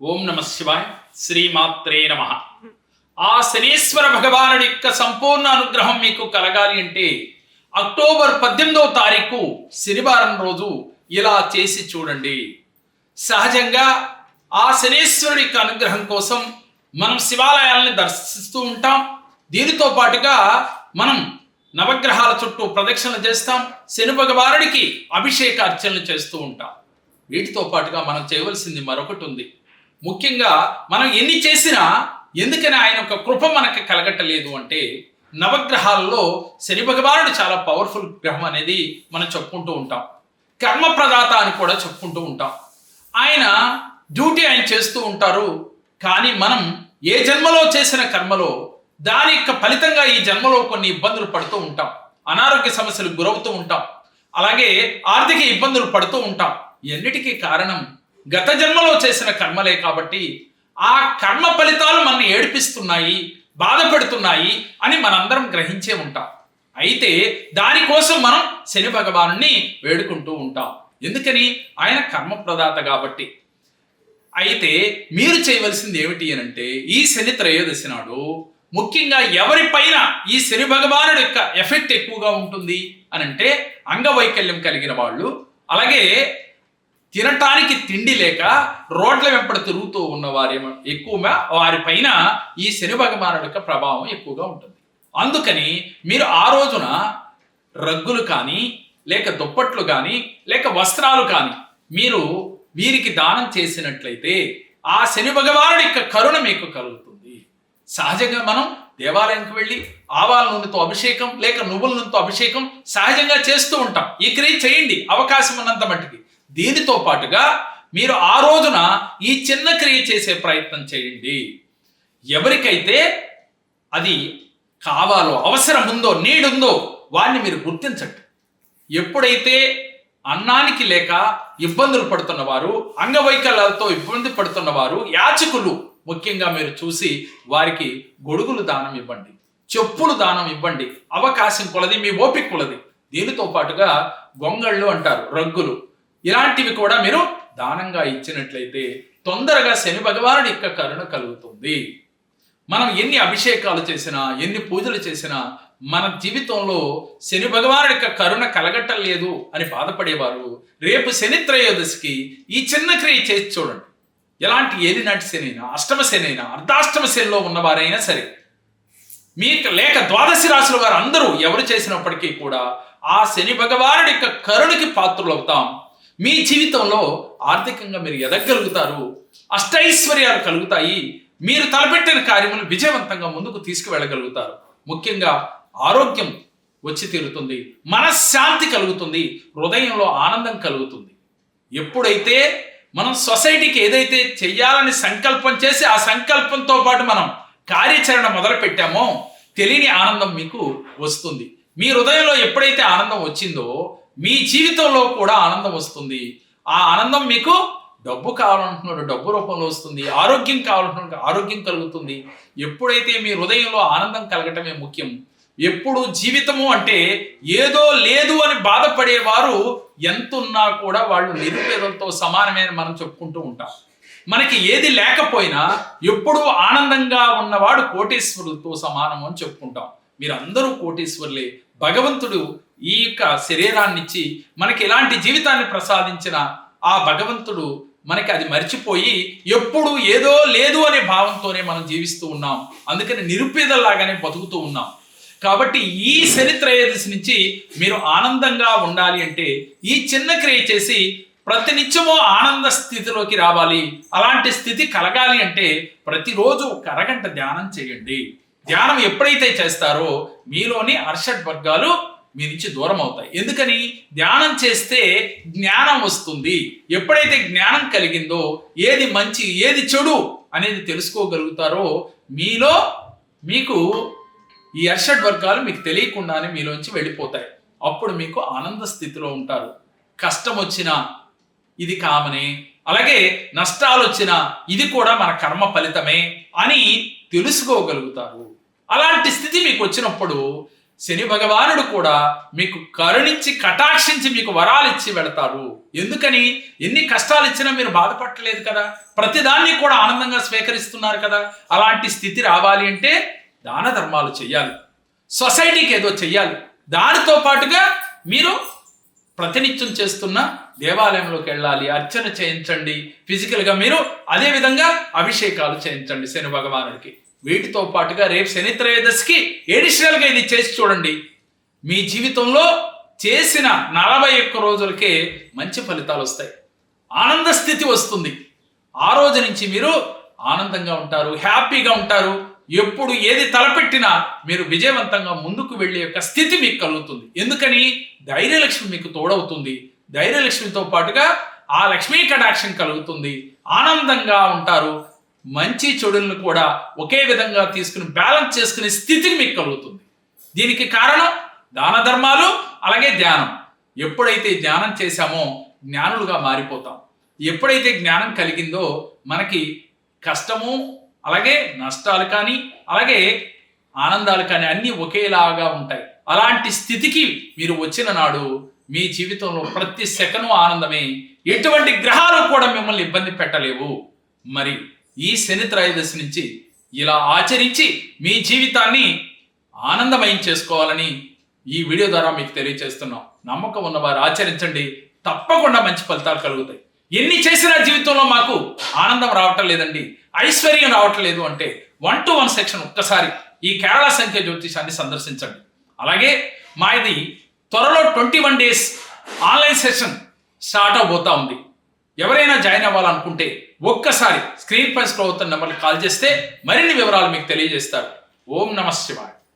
ఓం నమ శివాయ్ శ్రీమాత్రే నమ. ఆ శనీశ్వర భగవానుడి యొక్క సంపూర్ణ అనుగ్రహం మీకు కలగాలి అంటే అక్టోబర్ పద్దెనిమిదవ తారీఖు శనివారం రోజు ఇలా చేసి చూడండి. సహజంగా ఆ శనీశ్వరుడి యొక్క అనుగ్రహం కోసం మనం శివాలయాలని దర్శిస్తూ ఉంటాం. దీనితో పాటుగా మనం నవగ్రహాల చుట్టూ ప్రదక్షిణలు చేస్తాం. శని భగవానుడికి అభిషేక అర్చనలు చేస్తూ ఉంటాం. వీటితో పాటుగా మనం చేయవలసింది మరొకటి ఉంది. ముఖ్యంగా మనం ఎన్ని చేసినా ఎందుకని ఆయన యొక్క కృప మనకి కలగట్టలేదు అంటే నవగ్రహాలలో శని భగవానుడు చాలా పవర్ఫుల్ గ్రహం అనేది మనం చెప్పుకుంటూ ఉంటాం. కర్మ ప్రదాత అని కూడా చెప్పుకుంటూ ఉంటాం. ఆయన డ్యూటీ ఆయన చేస్తూ ఉంటారు. కానీ మనం ఏ జన్మలో చేసిన కర్మలో దాని యొక్క ఫలితంగా ఈ జన్మలో కొన్ని ఇబ్బందులు పడుతూ ఉంటాం. అనారోగ్య సమస్యలు గురవుతూ ఉంటాం. అలాగే ఆర్థిక ఇబ్బందులు పడుతూ ఉంటాం. ఎన్నిటికీ కారణం గత జన్మలో చేసిన కర్మలే కాబట్టి ఆ కర్మ ఫలితాలు మనని ఏడిపిస్తున్నాయి బాధ పెడుతున్నాయి అని మనందరం గ్రహించే ఉంటాం. అయితే దానికోసం మనం శని భగవాను వేడుకుంటూ ఉంటాం. ఎందుకని? ఆయన కర్మ ప్రదాత కాబట్టి. అయితే మీరు చేయవలసింది ఏమిటి అని అంటే ఈ శని త్రయోదశి నాడు ముఖ్యంగా ఎవరిపైన ఈ శని భగవానుడు యొక్క ఎఫెక్ట్ ఎక్కువగా ఉంటుంది అని అంటే అంగవైకల్యం కలిగిన వాళ్ళు అలాగే తినటానికి తిండి లేక రోడ్ల వెంపడి తిరుగుతూ ఉన్న వారి ఎక్కువగా వారిపైన ఈ శని భగవానుడి యొక్క ప్రభావం ఎక్కువగా ఉంటుంది. అందుకని మీరు ఆ రోజున రగ్గులు కానీ లేక దుప్పట్లు కానీ లేక వస్త్రాలు కానీ మీరు వీరికి దానం చేసినట్లయితే ఆ శని భగవానుడి యొక్క కరుణ మీకు కలుగుతుంది. సహజంగా మనం దేవాలయంకి వెళ్ళి ఆవాల నూనెతో అభిషేకం లేక నువ్వుల నూనెతో అభిషేకం సహజంగా చేస్తూ ఉంటాం. ఈ క్రియ చేయండి. అవకాశం ఉన్నంత మట్టికి. దీనితో పాటుగా మీరు ఆ రోజున ఈ చిన్న క్రియ చేసే ప్రయత్నం చేయండి. ఎవరికైతే అది కావాలో అవసరం ఉందో నీడుందో వాడిని మీరు గుర్తించండి. ఎప్పుడైతే అన్నానికి లేక ఇబ్బందులు పడుతున్న వారు అంగవైకల్యాలతో ఇబ్బంది పడుతున్న వారు యాచకులు ముఖ్యంగా మీరు చూసి వారికి గొడుగులు దానం ఇవ్వండి చెప్పులు దానం ఇవ్వండి అవకాశం కొలది మీ ఓపిక కొలది. దీనితో పాటుగా గొంగళ్ళు అంటారు రగ్గులు. ఇలాంటివి కూడా మీరు దానంగా ఇచ్చినట్లయితే తొందరగా శని భగవానుడి యొక్క కరుణ కలుగుతుంది. మనం ఎన్ని అభిషేకాలు చేసినా ఎన్ని పూజలు చేసినా మన జీవితంలో శని భగవానుడి యొక్క కరుణ కలగటం లేదు అని బాధపడేవారు. రేపు శని త్రయోదశికి ఈ చిన్న క్రియ చేసి చూడండి. ఎలాంటి ఏది నాటి శని అయినా అష్టమ శని అయినా అర్ధాష్టమ శనిలో ఉన్నవారైనా సరే మీకు లేక ద్వాదశి రాశుల వారు అందరూ ఎవరు చేసినప్పటికీ కూడా ఆ శని భగవానుడి యొక్క కరుణకి పాత్రులవుతాం. మీ జీవితంలో ఆర్థికంగా మీరు ఎదగలుగుతారు అష్టైశ్వర్యాలు కలుగుతాయి మీరు తలపెట్టిన కార్యములు విజయవంతంగా ముందుకు తీసుకువెళ్ళగలుగుతారు. ముఖ్యంగా ఆరోగ్యం వచ్చి తీరుతుంది మనశ్శాంతి కలుగుతుంది హృదయంలో ఆనందం కలుగుతుంది. ఎప్పుడైతే మనం సొసైటీకి ఏదైతే చెయ్యాలని సంకల్పం చేసి ఆ సంకల్పంతో పాటు మనం కార్యాచరణ మొదలు పెట్టామో తెలియని ఆనందం మీకు వస్తుంది. మీ హృదయంలో ఎప్పుడైతే ఆనందం వచ్చిందో మీ జీవితంలో కూడా ఆనందం వస్తుంది. ఆ ఆనందం మీకు డబ్బు కావాలంటున్నాడు డబ్బు రూపంలో వస్తుంది. ఆరోగ్యం కావాలంటున్నాడు ఆరోగ్యం కలుగుతుంది. ఎప్పుడైతే మీ హృదయంలో ఆనందం కలగటమే ముఖ్యం ఎప్పుడు జీవితము అంటే ఏదో లేదు అని బాధపడేవారు ఎంతున్నా కూడా వాళ్ళు నిరుపేదలతో సమానమే అని మనం చెప్పుకుంటూ ఉంటాం. మనకి ఏది లేకపోయినా ఎప్పుడూ ఆనందంగా ఉన్నవాడు కోటేశ్వరులతో సమానం అని చెప్పుకుంటాం. మీరందరూ కోటేశ్వరులే. భగవంతుడు ఈ యొక్క శరీరాన్నిచ్చి మనకి ఎలాంటి జీవితాన్ని ప్రసాదించిన ఆ భగవంతుడు మనకి అది మర్చిపోయి ఎప్పుడు ఏదో లేదు అనే భావంతోనే మనం జీవిస్తూ ఉన్నాం. అందుకని నిరుపేదల్లాగానే బతుకుతూ ఉన్నాం. కాబట్టి ఈ శని త్రయోదశి నుంచి మీరు ఆనందంగా ఉండాలి అంటే ఈ చిన్న క్రియ చేసి ప్రతినిత్యము ఆనంద స్థితిలోకి రావాలి. అలాంటి స్థితి కలగాలి అంటే ప్రతిరోజు ఒక అరగంట ధ్యానం చేయండి. ధ్యానం ఎప్పుడైతే చేస్తారో మీలోని అర్షడ్ వర్గాలు మీ నుంచి దూరం అవుతాయి. ఎందుకని? ధ్యానం చేస్తే జ్ఞానం వస్తుంది. ఎప్పుడైతే జ్ఞానం కలిగిందో ఏది మంచి ఏది చెడు అనేది తెలుసుకోగలుగుతారో మీలో మీకు ఈ అర్షడ్ వర్గాలు మీకు తెలియకుండానే మీలోంచి వెళ్ళిపోతాయి. అప్పుడు మీకు ఆనంద స్థితిలో ఉంటారు. కష్టం వచ్చినా ఇది కామనే అలాగే నష్టాలు వచ్చినా ఇది కూడా మన కర్మ ఫలితమే అని తెలుసుకోగలుగుతారు. అలాంటి స్థితి మీకు వచ్చినప్పుడు శని భగవానుడు కూడా మీకు కరుణించి కటాక్షించి మీకు వరాలు ఇచ్చి వెళతారు. ఎందుకని? ఎన్ని కష్టాలు ఇచ్చినా మీరు బాధపడలేదు కదా? ప్రతిదాన్ని కూడా ఆనందంగా స్వీకరిస్తున్నారు కదా? అలాంటి స్థితి రావాలి అంటే దాన ధర్మాలు చెయ్యాలి. సొసైటీకి ఏదో చెయ్యాలి. దానితో పాటుగా మీరు ప్రతినిత్యం చేస్తున్న దేవాలయంలోకి వెళ్ళాలి. అర్చన చేయించండి. ఫిజికల్గా మీరు అదే విధంగా అభిషేకాలు చేయించండి శని భగవానుడికి. వీటితో పాటుగా రేపు శని త్రయోదశికి ఎడిషనల్గా ఇది చేసి చూడండి. మీ జీవితంలో చేసిన నలభై ఒక్క రోజులకే మంచి ఫలితాలు వస్తాయి. ఆనంద స్థితి వస్తుంది. ఆ రోజు నుంచి మీరు ఆనందంగా ఉంటారు హ్యాపీగా ఉంటారు. ఎప్పుడు ఏది తలపెట్టినా మీరు విజయవంతంగా ముందుకు వెళ్ళే యొక్క స్థితి మీకు కలుగుతుంది. ఎందుకని? ధైర్యలక్ష్మి మీకు తోడవుతుంది. ధైర్యలక్ష్మితో పాటుగా ఆ లక్ష్మీ కటాక్షం కలుగుతుంది. ఆనందంగా ఉంటారు. మంచి చెడులను కూడా ఒకే విధంగా తీసుకుని బ్యాలెన్స్ చేసుకునే స్థితికి మీకు కలుగుతుంది. దీనికి కారణం దాన ధర్మాలు అలాగే ధ్యానం. ఎప్పుడైతే ధ్యానం చేశామో జ్ఞానులుగా మారిపోతాం. ఎప్పుడైతే జ్ఞానం కలిగిందో మనకి కష్టము అలాగే నష్టాలు కానీ అలాగే ఆనందాలు కానీ అన్నీ ఒకేలాగా ఉంటాయి. అలాంటి స్థితికి మీరు వచ్చిన నాడు మీ జీవితంలో ప్రతి సెకను ఆనందమే. ఎటువంటి గ్రహాలు కూడా మిమ్మల్ని ఇబ్బంది పెట్టలేవు. మరి ఈ శని త్రయోదశి నుంచి ఇలా ఆచరించి మీ జీవితాన్ని ఆనందమయం చేసుకోవాలని ఈ వీడియో ద్వారా మీకు తెలియజేస్తున్నాం నమ్మకం ఉన్నవారు ఆచరించండి. తప్పకుండా మంచి ఫలితాలు కలుగుతాయి. ఎన్ని చేసినా జీవితంలో మాకు ఆనందం రావటం లేదండి. ఐశ్వర్యం రావటం లేదు అంటే వన్ టు వన్ సెక్షన్ ఒక్కసారి ఈ కేరళ సంఖ్య జ్యోతిషాన్ని సందర్శించండి. అలాగే మా ఇది త్వరలో twenty one days online session start అవబోతా ఉంది. ఎవరైనా జాయిన్ అవ్వాలనుకుంటే ఒక్కసారి స్క్రీన్ పై స్క్రోల్ అవుతున్న నెంబర్కి కాల్ చేస్తే మరిన్ని వివరాలు మీకు తెలియజేస్తారు. ఓం నమ శివాయ.